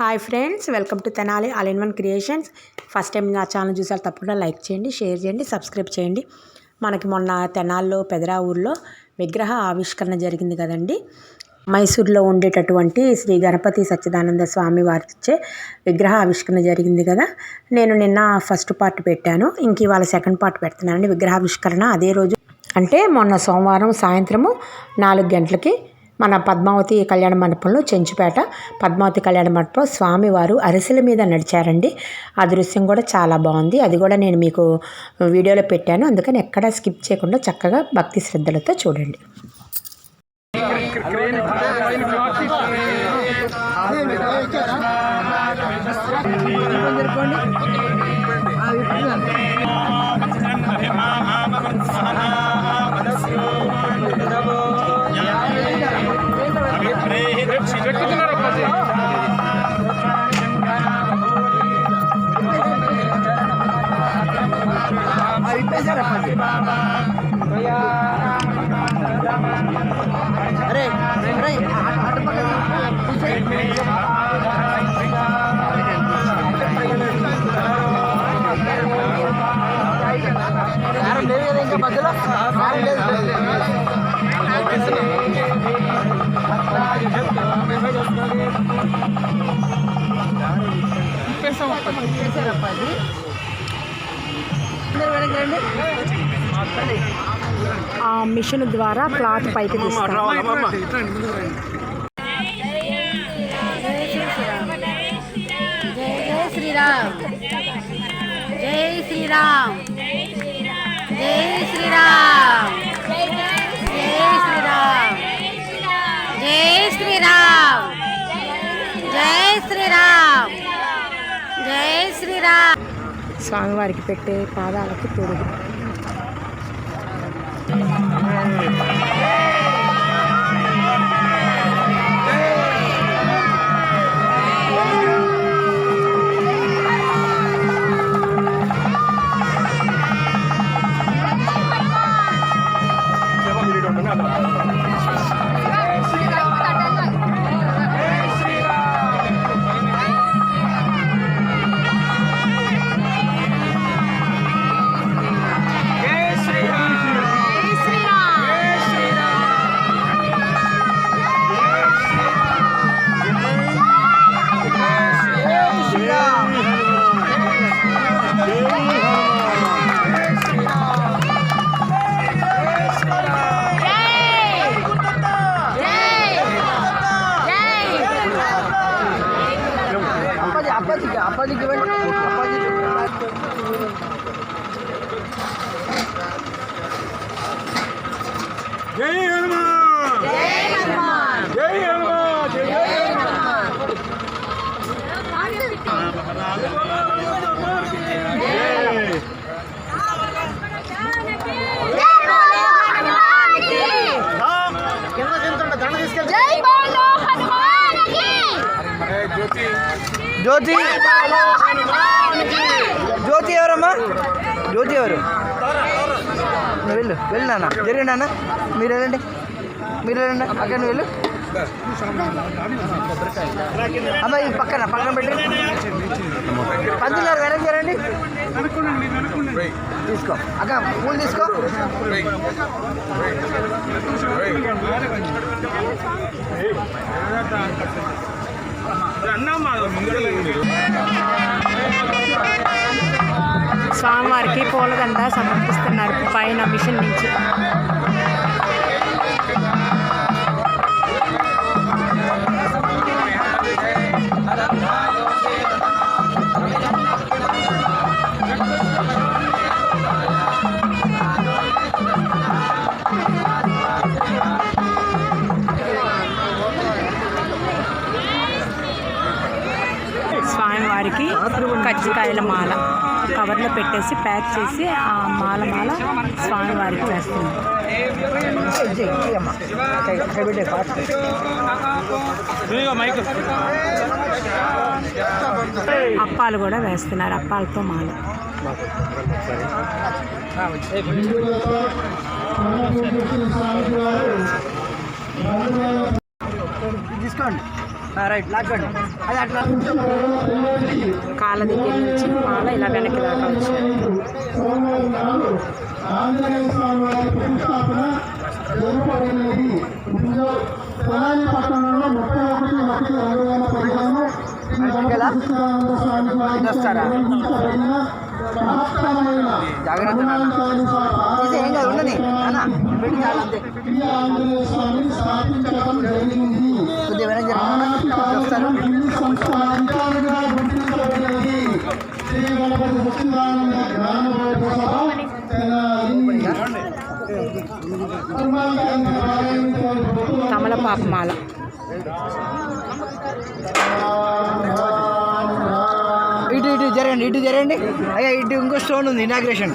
Hi friends welcome to Tenali all in one creations first time నా channel చూసారు తప్పకుండా like చేయండి share చేయండి సబ్స్క్రైబ్ చేయండి. మనకి మొన్న తెనాల్లో పెదరా ఊర్లో విగ్రహ ఆవిష్కరణ జరిగింది కదండి. మైసూర్లో ఉండేటటువంటి శ్రీ గణపతి సచ్చిదానంద స్వామి వారిచే విగ్రహ ఆవిష్కరణ జరిగింది కదా. నేను నిన్న ఫస్ట్ పార్ట్ పెట్టాను. ఇంక ఇవాళ సెకండ్ పార్ట్ పెడుతున్నానండి విగ్రహావిష్కరణ. అదే రోజు అంటే మొన్న సోమవారం సాయంత్రము నాలుగు గంటలకి మన పద్మావతి కళ్యాణ మండపంలో చెంచుపేట పద్మావతి కళ్యాణ మండపం స్వామివారు అరిసెల మీద నడిచారండి. ఆ దృశ్యం కూడా చాలా బాగుంది. అది కూడా నేను మీకు వీడియోలో పెట్టాను. అందుకని ఎక్కడ స్కిప్ చేయకుండా చక్కగా భక్తి శ్రద్ధలతో చూడండి. ah ah ఆ మిషన్ ద్వారా క్లాత్ పైకి తీస్తారు. జై శ్రీరామ్ జై శ్రీరామ్ జై శ్రీరామ్ జై శ్రీరామ్. జై శ్రీరామ్. జై శ్రీరామ్. జై శ్రీరామ్. స్వామివారికి పెట్టే పాదాలకి తొడుగు. అప్పాజీ జ్యోతి ఎవరు? వెళ్ళు వెళ్ళు నాన్న. జరిగి నాన్న. మీరు వెళ్ళండి. మీరు వెళ్ళండి. అక్కడ నువ్వు వెళ్ళు. అమ్మాయి పక్కన పక్కన పెట్టి. పంతులు గారు వెనక్కి జరండి తీసుకో. అక్క పూలు తీసుకో. స్వామివారికి పూలదండ సమర్పిస్తున్నారు. పైన మిషన్ నుంచి. కజ్జికాయల మాల కవర్లో పెట్టేసి ప్యాక్ చేసి ఆ మాల మాల స్వామివారికి వేస్తుంది అప్పాలు కూడా వేస్తున్నారు అప్పాలతో మాల. తీసుకోండి రైట్ లాక్కోండి. అది అట్లా. కాళ్ళ దగ్గర నుంచి మాల ఇలా వెనక్కి దాకా జాగ్రత్త ఏం కాదు ఉండని. నాన్న. పెట్టి చాలు మాల ఇటు ఇటు జరగండి ఇటు జరగండి. అయ్యా ఇటు ఇంకో స్టోన్ ఉంది ఇనాగ్రేషన్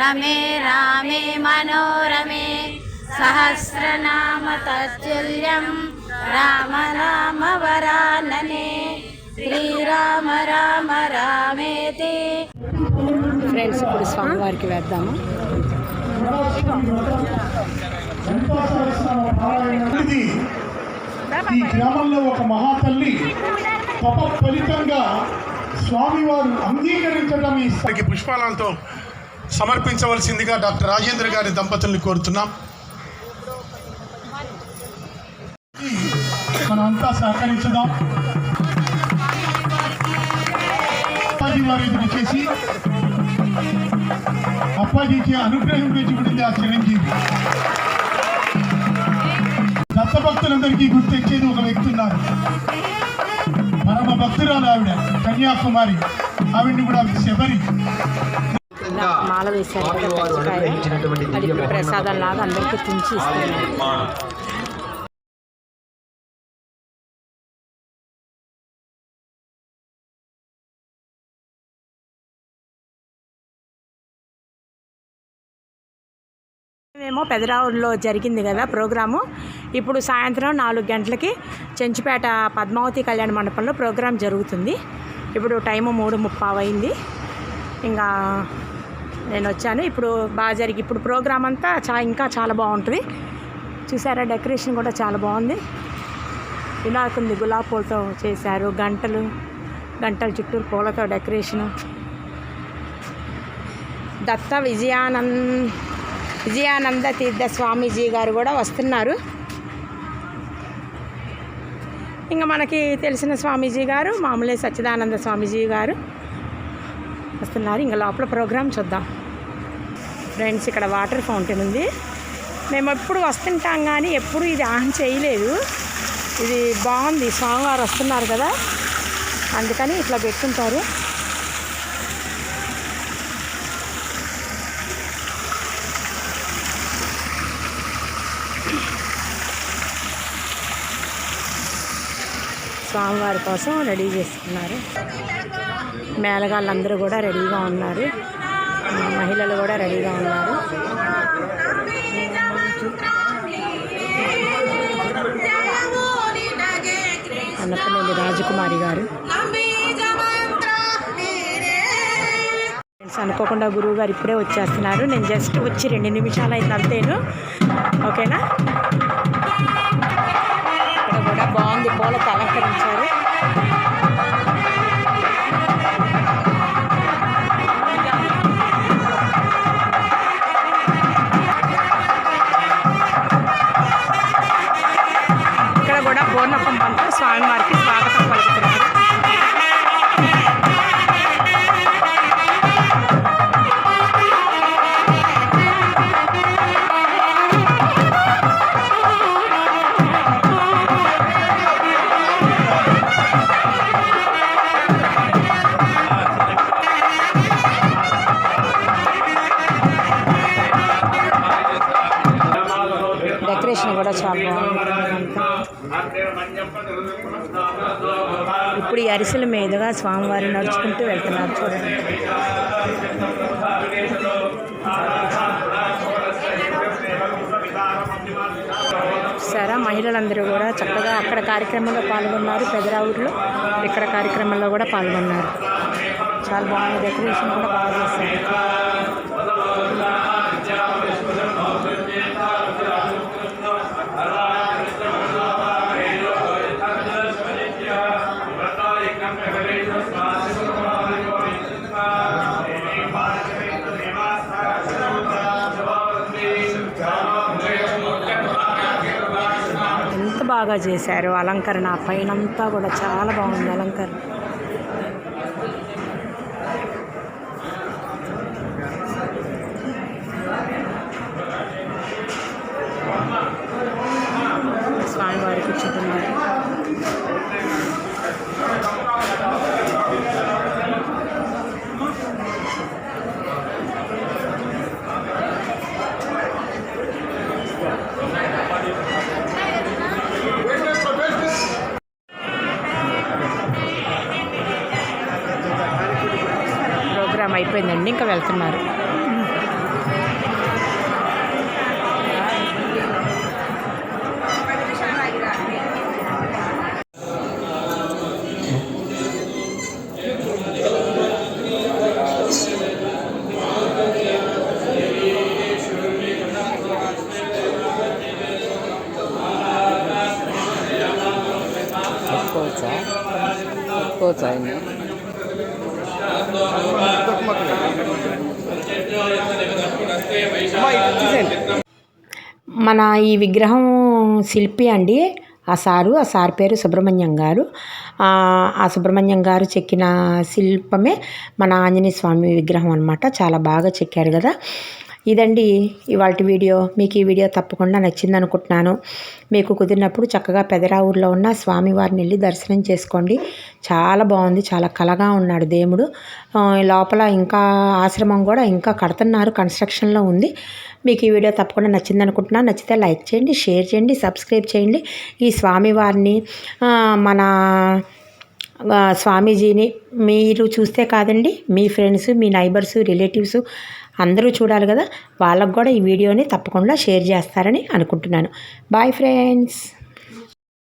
రమే రామే మనోరమే సహస్రనామ తత్తుల్యం రామ రామ వరాననే శ్రీరామ రామ రామేతి ఫ్రెండ్స్ ఇప్పుడు స్వామివారికి వేద్దాము. ఇది ఈ గ్రామంలో ఒక మహాతల్లి తప ఫలితంగా స్వామివారు అంగీకరించడం ఈ పుష్పాలతో సమర్పించవలసిందిగా డాక్టర్ రాజేంద్ర గారి దంపతుల్ని కోరుతున్నాం. మనమంతా సహకరించుదాం. అప్పాజీ వారి ఎదురు చేసి అప్పాజీకి అనుగ్రహం పెంచుకుంటుంది ఆ చిరంజీవి. దత్తభక్తులందరికీ గుర్తొచ్చేది ఒక వ్యక్తి ఉన్నారు. పరమ భక్తురాలు ఆవిడ కన్యాకుమారి. ఆవిడ్ని కూడా శబరి. మాల వేశారు. అది ఇప్పుడు ప్రసాదం లాగా అందరికీ తుంచి ఇస్తున్నారు మేము పెదరావుల్లో జరిగింది కదా ప్రోగ్రాము. ఇప్పుడు సాయంత్రం నాలుగు గంటలకి చెంచుపేట పద్మావతి కళ్యాణ మండపంలో ప్రోగ్రాం జరుగుతుంది. ఇప్పుడు టైము మూడు ముప్పావు అయింది ఇంకా నేను వచ్చాను ఇప్పుడు బాగా జరిగి ఇప్పుడు ప్రోగ్రామ్ అంతా చా ఇంకా చాలా బాగుంటుంది. చూసారా? డెకరేషన్ కూడా చాలా బాగుంది. వినాయకుంది గులాబీ పూలతో చేశారు. గంటలు గంటల చుట్టూరు పూలతో డెకరేషను. దత్త విజయానంద్ విజయానంద తీర్థ స్వామీజీ గారు కూడా వస్తున్నారు. ఇంకా మనకి తెలిసిన స్వామీజీ గారు మామూలే సచ్చిదానంద స్వామీజీ గారు. వస్తున్నారు ఇంకా లోపల ప్రోగ్రామ్ చూద్దాం. ఫ్రెండ్స్ ఇక్కడ వాటర్ ఫౌంటైన్ ఉంది. మేము ఎప్పుడు వస్తుంటాం కానీ ఎప్పుడు ఇది ఆన్ చేయలేదు. ఇది బాగుంది. స్వామివారు వస్తున్నారు కదా. అందుకని ఇట్లా పెట్టుకుంటారు. స్వామివారి కోసం రెడీ చేసుకున్నారు. మేళగాళ్ళందరూ కూడా రెడీగా ఉన్నారు. మహిళలు కూడా రెడీగా ఉన్నారు. అన్నపల్లి రాజకుమారి గారు. అనుకోకుండా గురువు గారు ఇప్పుడే వచ్చేస్తున్నారు. నేను జస్ట్ వచ్చి రెండు నిమిషాలు అయింది అంతేను. ఓకేనా? ఇక్కడ కూడా బాగుంది పూలతో అలంకరించారు. స్వామివారికి స్వాగతం కూడా చాలా బాగుంది. ఇప్పుడు ఈ అరిసెల మీదుగా స్వామివారు నడుచుకుంటూ వెళ్తున్నారు చూడండి. సరే మహిళలందరూ కూడా చక్కగా అక్కడ కార్యక్రమంలో పాల్గొన్నారు. పెదరావుడిలో ఇక్కడ కార్యక్రమంలో కూడా పాల్గొన్నారు. చాలా బాగుంది. డెకరేషన్ కూడా బాగా చేస్తారు చేశారు. అలంకరణ పైనంతా కూడా చాలా బాగుంది అలంకరణ. అయిపోయిందండి ఇంకా వెళ్తున్నారు. పట్టుకోవచ్చా పట్టుకోవచ్చా మన ఈ విగ్రహం శిల్పి అండి. ఆ సారు ఆ సార్ పేరు సుబ్రహ్మణ్యం గారు. ఆ ఆ సుబ్రహ్మణ్యం గారు చెక్కిన శిల్పమే మన ఆంజనేయ స్వామి విగ్రహం అనమాట చాలా బాగా చెక్కారు కదా. ఇదండి ఇవాళ వీడియో. మీకు ఈ వీడియో తప్పకుండా నచ్చింది అనుకుంటున్నాను మీకు కుదిరినప్పుడు చక్కగా పెదరావూరులో ఉన్న స్వామివారిని వెళ్ళి దర్శనం చేసుకోండి. చాలా బాగుంది చాలా కలగా ఉన్నాడు దేవుడు. లోపల ఇంకా ఆశ్రమం కూడా ఇంకా కడుతున్నారు కన్స్ట్రక్షన్లో ఉంది. మీకు ఈ వీడియో తప్పకుండా నచ్చింది అనుకుంటున్నాను నచ్చితే లైక్ చేయండి షేర్ చేయండి సబ్స్క్రైబ్ చేయండి. ఈ స్వామివారిని మన స్వామీజీని మీరు చూస్తే కాదండి మీ ఫ్రెండ్స్ మీ నైబర్స్ రిలేటివ్స్ అందరూ చూడాలి కదా. వాళ్ళకు కూడా ఈ వీడియోని తప్పకుండా షేర్ చేస్తారని అనుకుంటున్నాను. Bye friends